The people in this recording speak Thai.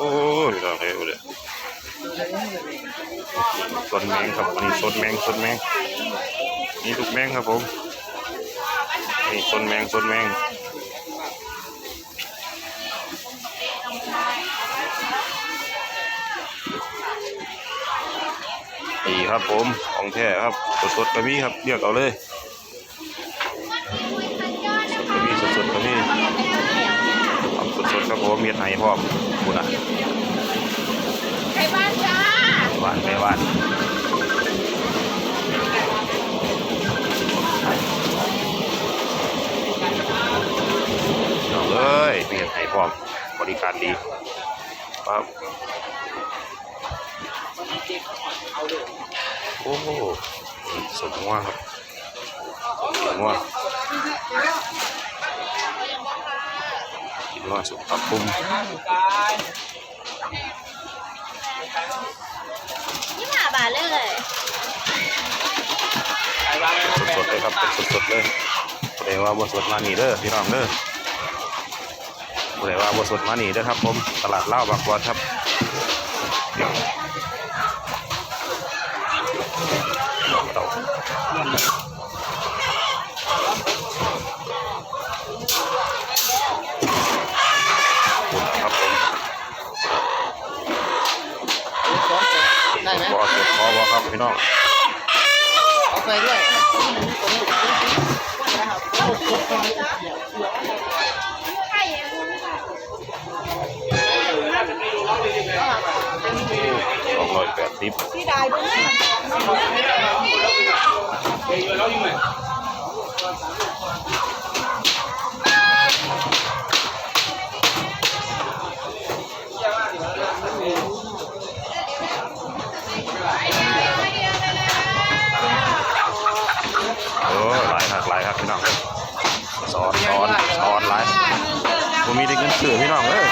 อ้ยเราเลยเลยสดแมงครับอันนี้สดแมงสดแมงนี่ทุกแมงครับผมนี่สดแมงสดแมงนี่ครับผมของแท้ครับสดๆก็มีครับเรียกเอาเลยสดก็มีสดๆก็มีทำสดๆครับผมเมียไห้พร้อม คุณอะใครบ้านจ้าหวานไม่หวานเอาเลยเมียดไห้พร้อมบริการดีครับโอ้โหสดมากครับสดมาก กินว่าสุดตับปุ้มยี่ห้าบาทเลยสดๆเลยครับเป็นสดๆเลยแสดงว่าบสดมานี่เด้อพี่น้องเด้อแสดงว่าบสดมานี่เด้อครับ ผมตลาดเล่าวบางบอนครับเต่า ได้ไหมบคอบอครับพี่น้องเอาไปด้วยสองร้อยแปดสิบพี่ได้ด้วยเอายครับพี่น้องเอ้ยสอนสอนสอนหลายผมมีได้เงินสื่อพี่น้องเอ้ย